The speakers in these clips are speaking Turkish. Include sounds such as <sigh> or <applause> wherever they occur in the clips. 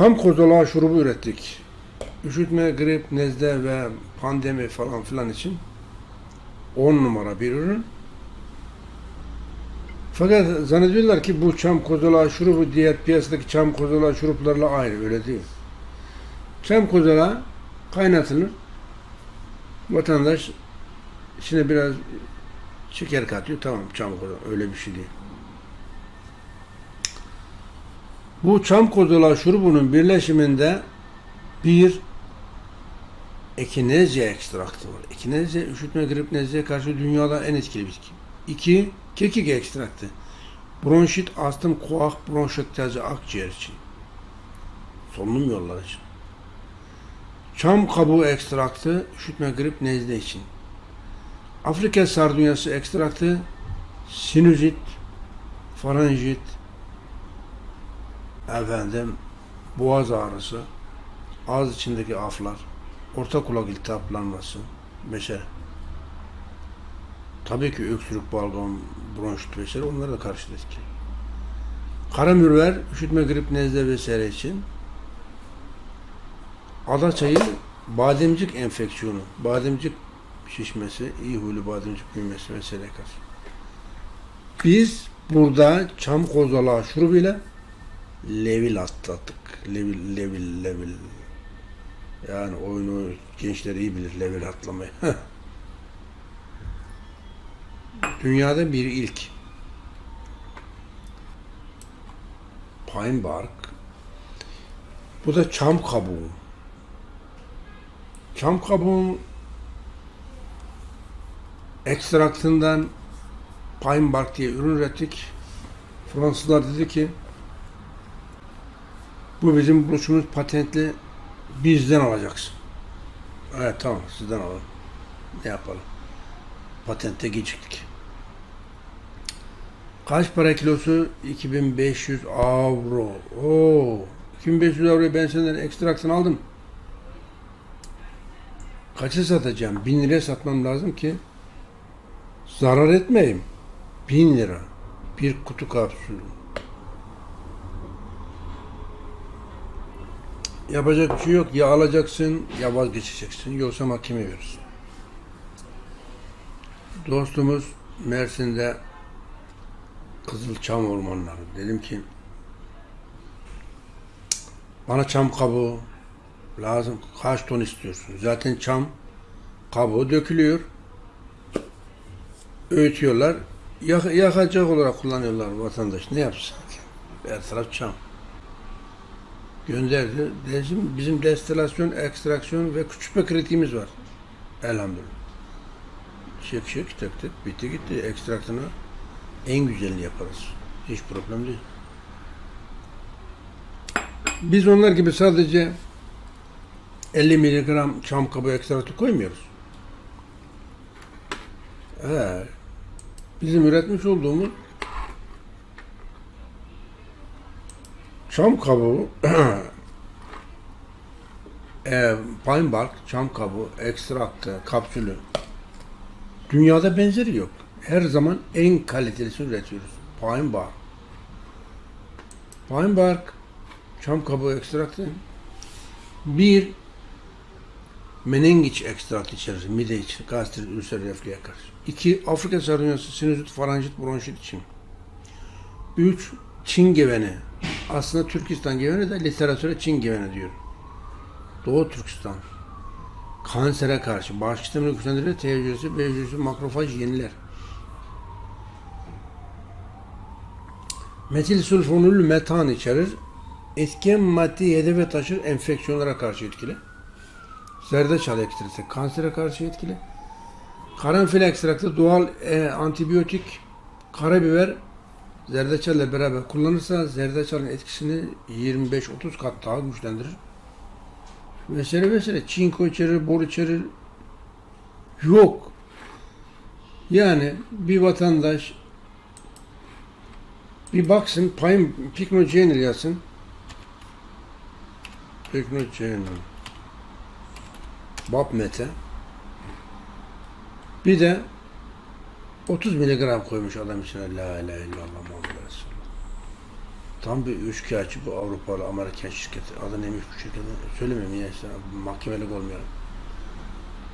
Çam kozalağı şurubu ürettik. Üşütme, grip, nezle ve pandemi falan filan için 10 numara bir ürün. Fakat zannediyorlar ki bu çam kozalağı şurubu diğer piyasadaki çam kozalağı şuruplarla aynı. Öyle değil. Çam kozalağı kaynatılır. Vatandaş içine biraz şeker katıyor. Tamam çam kozalağı. Öyle bir şey değil. Bu çam kozalağı şurubunun birleşiminde bir ekinezya ekstraktı var. Ekinezya üşütme, grip, nezleye karşı dünyada en etkili bitki. İki, kekik ekstraktı. Bronşit, astım, kuak, bronşektazi, akciğer için. Solunum yolları için. Çam kabuğu ekstraktı, üşütme, grip, nezle için. Afrika sardunyası ekstraktı, sinüzit, faranjit, efendim, boğaz ağrısı, ağız içindeki aflar, orta kulak iltihaplanması, mesela. Tabii ki öksürük, balgam, bronşit vesaire onlara da karşı etkili. Kara mürver, üşütme, grip, nezle vesaire için. Ada çayı bademcik enfeksiyonu, bademcik şişmesi, iyi huylu bademcik büyümesi vesaire karşı. Biz burada çam kozalağı şurubuyla levil atlattık. Levil, levil, levil. Yani oyunu gençler iyi bilir levil atlamayı. <laughs> Dünyada bir ilk. Pine bark. Bu da çam kabuğu. Çam kabuğun ekstraktından pine bark diye ürün ürettik. Fransızlar dedi ki bu bizim buluşumuz patentli bizden alacaksın. Evet tamam sizden alalım. Ne yapalım? Patente geciktik. Kaç para kilosu? 2500 avro. Oo, 2500 avroyu ben senden ekstraktını aldım. Kaça satacağım? 1000 liraya satmam lazım ki zarar etmeyeyim. 1000 lira. Bir kutu kapsül. Yapacak bir şey yok. Ya alacaksın ya vazgeçeceksin. Yoksa mahkeme verirsin. Dostumuz Mersin'de Kızılçam ormanları. Dedim ki bana çam kabuğu lazım. Kaç ton istiyorsun? Zaten çam kabuğu dökülüyor. Öğütüyorlar. Yak- yakacak olarak kullanıyorlar vatandaş. Ne yapsın? Her taraf çam gönderdi. Bizim, bizim destilasyon, ekstraksiyon ve küçültme kritiğimiz var. Elhamdülillah. Şık şık tık tık bitti gitti. Ekstraktını en güzelini yaparız. Hiç problem değil. Biz onlar gibi sadece 50 miligram çam kabuğu ekstraktı koymuyoruz. He, bizim üretmiş olduğumuz çam kabuğu <clears throat> e, pine bark, çam kabuğu, ekstraktı, kapsülü dünyada benzeri yok. Her zaman en kalitelisini üretiyoruz. Pine bark. Pine bark, çam kabuğu ekstraktı bir menengiç ekstraktı içerir, mide için, gastrit, ülser, reflüye karşı. İki, Afrika sardunyası, sinüzit, faranjit, bronşit için. Üç, Çin geveni, aslında Türkistan geveni de literatüre Çin geveni diyor. Doğu Türkistan. Kansere karşı bağışıklık sistemini güçlendirir, T hücresi, B hücresi, makrofaj yeniler. Metil sulfonül metan içerir. Etken madde hedefe taşır, enfeksiyonlara karşı etkili. Zerdeçal ekstresi kansere karşı etkili. Karanfil ekstraktı doğal e, antibiyotik, karabiber, zerdeçalle beraber kullanırsa zerdeçalın etkisini 25-30 kat daha güçlendirir. Vesaire vesaire. Çinko içerir, bor içerir. Yok. Yani bir vatandaş bir baksın pine piknogenil yazsın. Piknogenil. Babmete. Bir de 30 miligram koymuş adam içine. La ilahe illallah Muhammed Resulullah. Tam bir üçkağıtçı bu Avrupalı Amerikan şirketi. Adı neymiş bu şirketin? Söylemeyeyim ya işte mahkemelik olmayalım.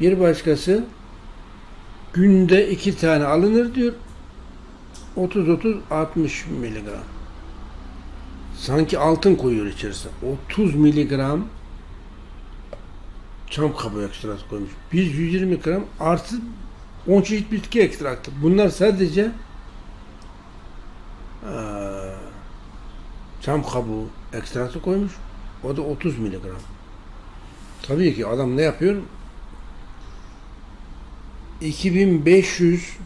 Bir başkası günde iki tane alınır diyor. 30-30-60 miligram. Sanki altın koyuyor içerisine. 30 miligram çam kabuğu ekstratı koymuş. Biz 120 gram artı 10 çeşit bitki ekstraktı. Bunlar sadece eee, çam kabuğu ekstratı koymuş. O da 30 miligram. Tabii ki adam ne yapıyor? 2500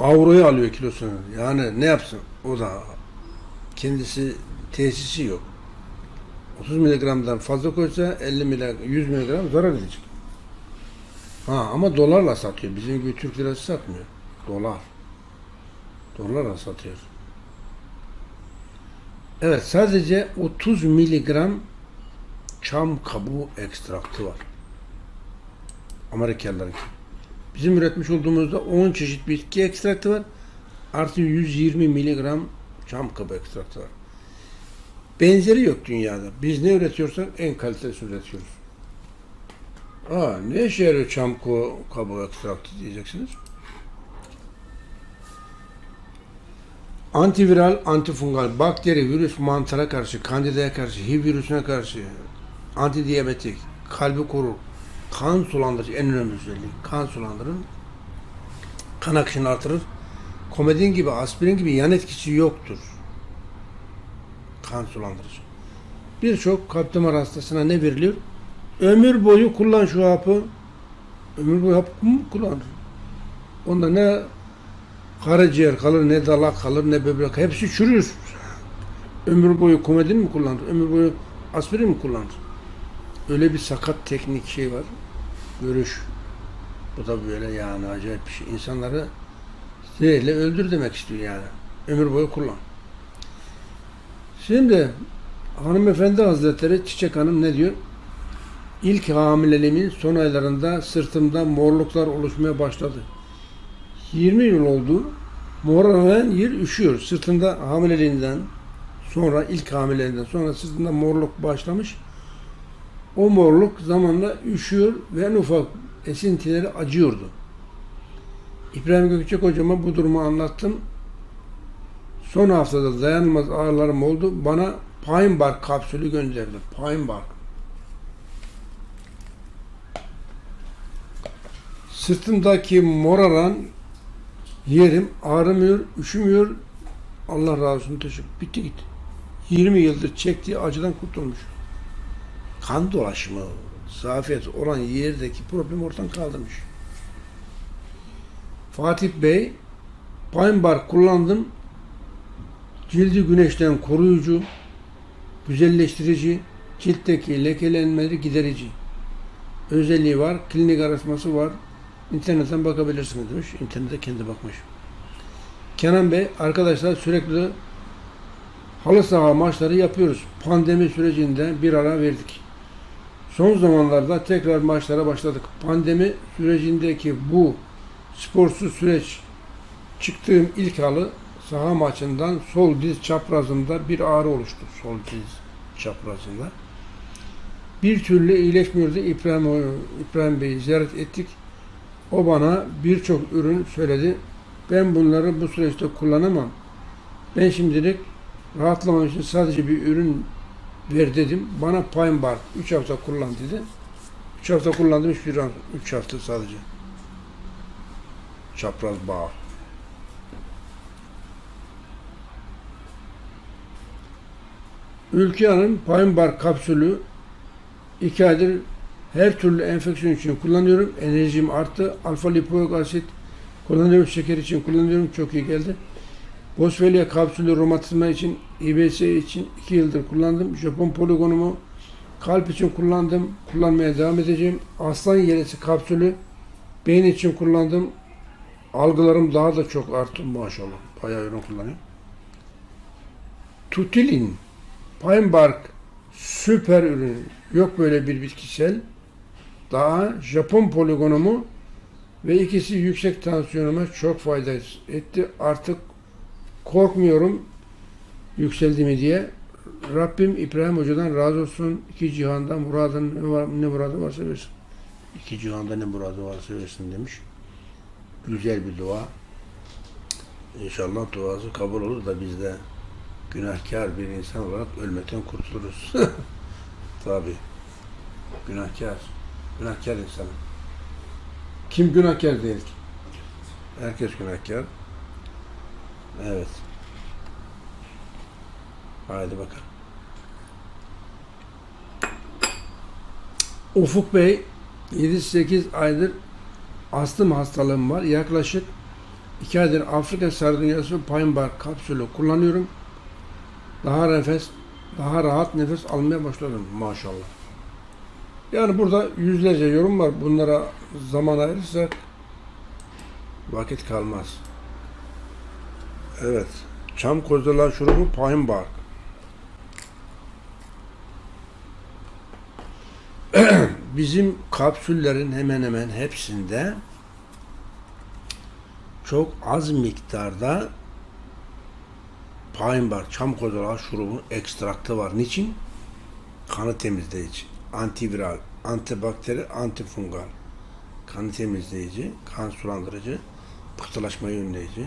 avroyu alıyor kilosunu. Yani ne yapsın? O da kendisi tesisi yok. 30 miligramdan fazla koysa 50 miligram, 100 miligram zarar edecek. Ha ama dolarla satıyor. Bizim gibi Türk lirası satmıyor. Dolar. Dolarla satıyor. Evet sadece 30 miligram çam kabuğu ekstraktı var. Amerikalılarınki. Bizim üretmiş olduğumuzda 10 çeşit bitki ekstraktı var. Artı 120 miligram çam kabuğu ekstraktı var. Benzeri yok dünyada. Biz ne üretiyorsak en kalitesi üretiyoruz. Aa, ne işe yarıyor çam kabuğu ekstraktı diyeceksiniz. Antiviral, antifungal, bakteri, virüs, mantara karşı, kandidaya karşı, HIV virüsüne karşı, antidiyabetik, kalbi korur, kan sulandırıcı en önemli özelliği. Kan sulandırır, kan akışını artırır. Komedin gibi, aspirin gibi yan etkisi yoktur. Kan sulandırıcı. Birçok kalp damar hastasına ne veriliyor? Ömür boyu kullan şu hapı. Ömür boyu hap mı kullanır? Onda ne karaciğer kalır, ne dalak kalır, ne böbrek. Hepsi çürür. Ömür boyu komedin mi kullanır? Ömür boyu aspirin mi kullanır? Öyle bir sakat teknik şey var. Görüş. Bu da böyle yani acayip bir şey. İnsanları zehirle öldür demek istiyor yani. Ömür boyu kullan. Şimdi hanımefendi hazretleri Çiçek Hanım ne diyor? İlk hamileliğimin son aylarında sırtımda morluklar oluşmaya başladı. 20 yıl oldu. Moralan yer üşüyor. Sırtında hamileliğinden sonra ilk hamileliğinden sonra sırtında morluk başlamış. O morluk zamanla üşüyor ve en ufak esintileri acıyordu. İbrahim Gökçek hocama bu durumu anlattım. Son haftada dayanılmaz ağrılarım oldu. Bana Pine Bark kapsülü gönderdi. Pine Bark. Sırtımdaki moraran yerim ağrımıyor, üşümüyor. Allah razı olsun teşekkür. Bitti gitti. 20 yıldır çektiği acıdan kurtulmuş. Kan dolaşımı, zafiyet olan yerdeki problem ortadan kaldırmış. Fatih Bey, Pine kullandım. Cildi güneşten koruyucu, güzelleştirici, ciltteki lekelenmeleri giderici özelliği var. Klinik araştırması var. İnternetten bakabilirsiniz demiş. İnternete kendi bakmış. Kenan Bey, arkadaşlar sürekli halı saha maçları yapıyoruz. Pandemi sürecinde bir ara verdik. Son zamanlarda tekrar maçlara başladık. Pandemi sürecindeki bu sporsuz süreç çıktığım ilk halı saha maçından sol diz çaprazımda bir ağrı oluştu. Sol diz çaprazında. Bir türlü iyileşmiyordu. İbrahim, İbrahim Bey'i ziyaret ettik. O bana birçok ürün söyledi. Ben bunları bu süreçte kullanamam. Ben şimdilik rahatlamam için sadece bir ürün ver dedim. Bana Pine Bark 3 hafta kullan dedi. 3 hafta kullandım hiçbir an. 3 hafta sadece. Çapraz bağ. Ülke Hanım Pine Bark kapsülü 2 aydır her türlü enfeksiyon için kullanıyorum. Enerjim arttı. Alfa lipoik asit kullanıyorum. Şeker için kullanıyorum. Çok iyi geldi. Boswellia kapsülü romatizma için, İBS için 2 yıldır kullandım. Japon poligonumu kalp için kullandım. Kullanmaya devam edeceğim. Aslan yeresi kapsülü beyin için kullandım. Algılarım daha da çok arttı maşallah. Bayağı ürün kullanıyorum. Tutilin, Pine Bark süper ürün. Yok böyle bir bitkisel. Daha Japon poligonumu ve ikisi yüksek tansiyonuma çok fayda etti. Artık korkmuyorum. yükseldi mi diye. Rabbim İbrahim Hoca'dan razı olsun. İki cihanda muradın ne, var, ne muradı varsa versin. İki cihanda ne muradı varsa versin demiş. Güzel bir dua. İnşallah duası kabul olur da biz de günahkar bir insan olarak ölmekten kurtuluruz. <laughs> Tabi. Günahkar. Günahkar insan. Kim günahkar değil ki? Herkes günahkar. Evet. Haydi bakalım. Ufuk Bey 7-8 aydır astım hastalığım var. Yaklaşık 2 aydır Afrika sardunyası pine bark kapsülü kullanıyorum. Daha nefes, daha rahat nefes almaya başladım maşallah. Yani burada yüzlerce yorum var. Bunlara zaman ayırırsak vakit kalmaz. Evet. Çam kozalar şurubu pine bark. <clears throat> Bizim kapsüllerin hemen hemen hepsinde çok az miktarda pine bark, çam kozalar şurubu ekstraktı var. Niçin? Kanı temizleyici, antiviral, antibakteri, antifungal, kanı temizleyici, kan sulandırıcı, pıhtılaşmayı önleyici,